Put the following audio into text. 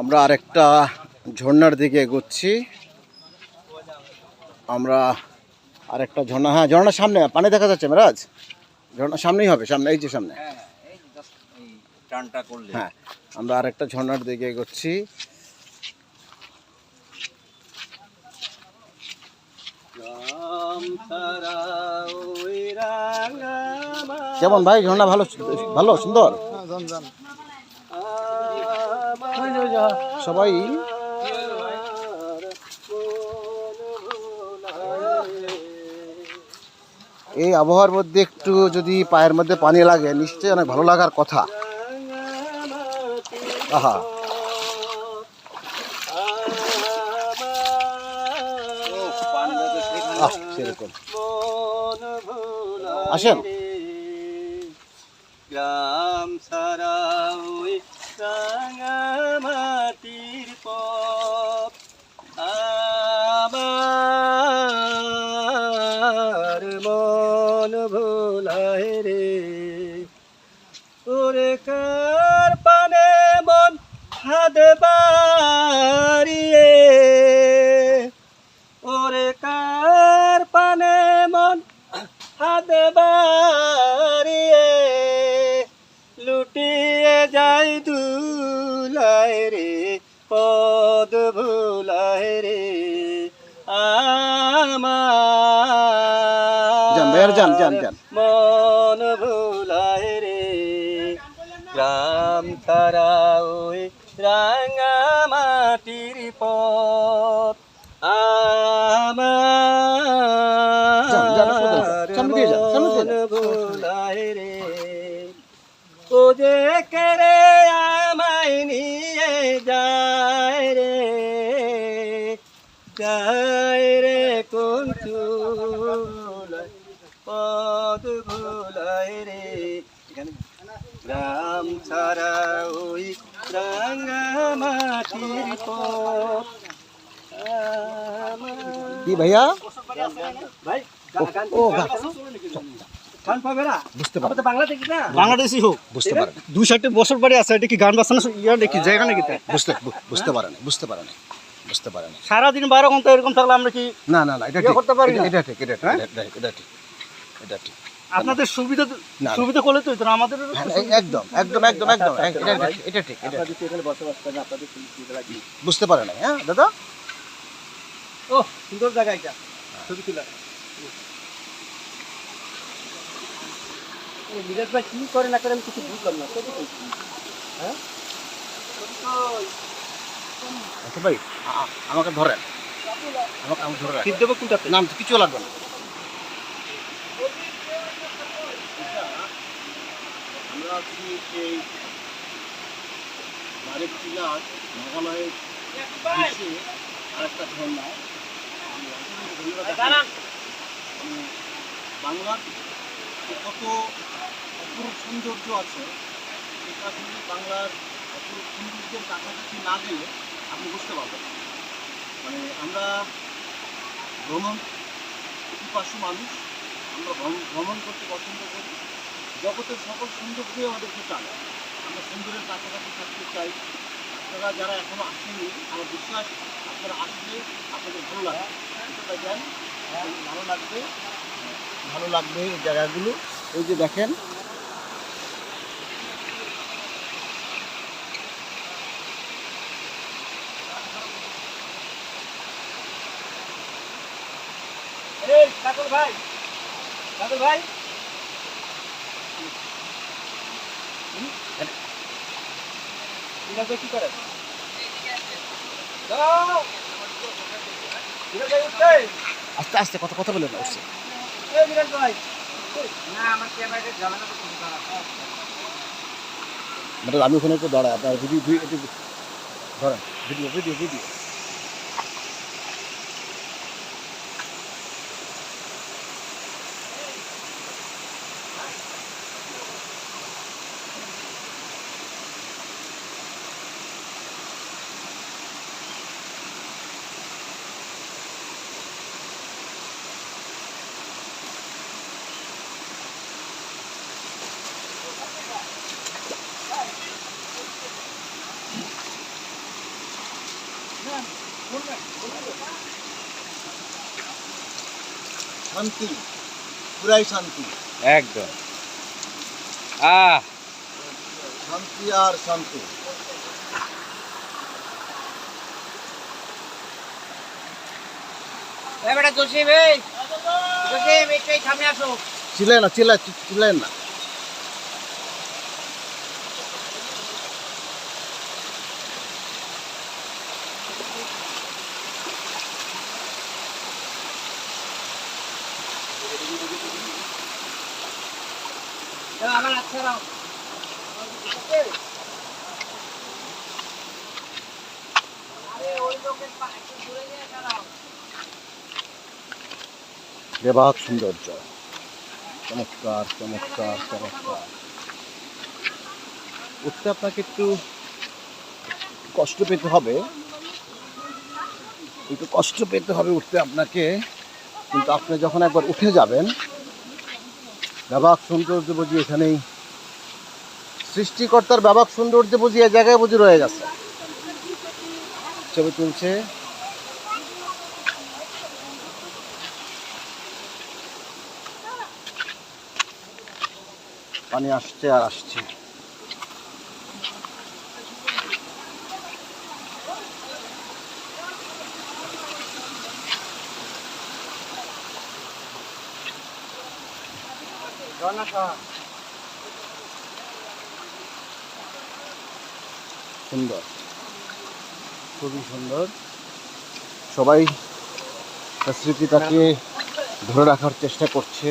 আমরা আরেকটা ঝর্ণার দিকে এগোচ্ছি। আমরা আরেকটা ঝর্ণা হ্যাঁ ঝর্ণার সামনে পানি দেখা যাচ্ছে মেরাজ ঝর্ণার সামনেই হবে সামনে এই যে সামনে। হ্যাঁ আমরা আরেকটা ঝর্ণার দিকে এগোচ্ছি। কেমন ভাই ঝর্ণা ভালো ভালো সুন্দর? সবাই। এই আবহাওয়ার মধ্যে একটু যদি পায়ের মধ্যে পানি লাগে, নিশ্চয়ই অনেক ভালো লাগার কথা। আহা। সেরকম। আসেন। গ্রাম সারা ওই রাঙামাটির পথ আমার মন ভোলায় রে। ওরে কার পানে মন হাত বাড়িয়ে পদ ভুলায় রে আমার। যান যান, যান। মন ভুলায় রে। গ্রাম তারা ওই রাঙা মাটির পথ। ও যে কেড়ে আমায় নিয়ে যায় রে যায় রে কোন চুলায় পদ ভুলায় রে গ্রাম ছাড়া ওই রাঙা মাটির পথ আমার- কি ভাইয়া ভাই ও গা- গান পাবে না? বুঝতে না। বাংলাদেশি হোক বুঝতে পারেন দুই চারটে বছর পরে আছে এটা কি গান বাজনা ইয়া নাকি জায়গা নাকি? বুঝতে বু- বুঝতে পারেন বুঝতে পারেন বুঝতে পারেন সারাদিন বারো ঘণ্টা এরকম থাকলে আমরা কি না না না এটা ইয়ে করতে পারি এটা- না? ঠিক এটা ঠিক হ্যাঁ? এটা ঠিক, এটা ঠিক আপনাদের সুবিধা সুবিধা করলে তো আমাদের হ্যাঁ, একদম একদম একদম একদম এটা ঠিক, ঠিক বুঝতে পারে না হ্যাঁ দাদা? ও সুন্দর জায়গা এটা ছবি তোলা। ও, ভাই কি করে না করে আমি কিছু বুঝলাম না হ্যাঁ? আচ্ছা ভাই আমাকে ধরেন। আমাকে আমাকে ধরে টিপ দেবো কোনটাতে? না কিছু লাগবে না। আমরা আছি এই বারেক জেলার মেঘালয়ের আরেকটা ঝর্ণা আমি বাংলার কত অপরূপ সৌন্দর্য আছে, সেটা কিন্তু বাংলার অপরূপ সৌন্দর্যের কাছাকাছি না গেলে আপনি বুঝতে পারবেন মানে আমরা ভ্রমণ, পিপাসু মানুষ, আমরা ভ্রম- ভ্রমণ করতে পছন্দ করি। জগতের সকল সৌন্দর্যই আমাদেরকে টানে আমরা সুন্দরের কাছাকাছি থাকতে চাই। আপনারা যারা এখনও আসেননি, আমার বিশ্বাস আপনারা আসলে আপনাদের ভালো লাগবে। ভালো লাগবে। ভালো লাগবে এই জায়গাগুলো। এই যে দেখেন। আস্তে আস্তে কথা কথা বলে না আমি ওখানে একটু দাঁড়ায় আপনার ভিডিও একটু ধরেন ভিডিও ভিডিও ভিডিও। শান্তি পুরাই শান্তি। একদম। আহ! শান্তি আর শান্তি। এই বেটা জসিম এই। জসিম একটু সামনে আসো। চিল্লাই না চিল্লাই চিল্লাই না দাও, আমার আচ্ছা দাও আরে ওই লোকের পা একটু দূরে গিয়ে দাঁড়াও বেবাক সৌন্দর্য। চমৎকার চমৎকার চমৎকার। উঠতে আপনাকে একটু কষ্ট পেতে হবে। একটু কষ্ট পেতে হবে উঠতে আপনাকে। কিন্তু আপনি যখন একবার উঠে যাবেন ব্যাপক সৌন্দর্য বুঝি এখানেই। সৃষ্টিকর্তার ব্যাপক সৌন্দর্য বুঝি এ জায়গায় বুঝি রয়ে গেছে। ছবি তুলছে। পানি আসছে আর আসছে। ঝর্ণা সুন্দর। খুবই সুন্দর। সবাই স্মৃতিটাকে ধরে রাখার চেষ্টা করছে।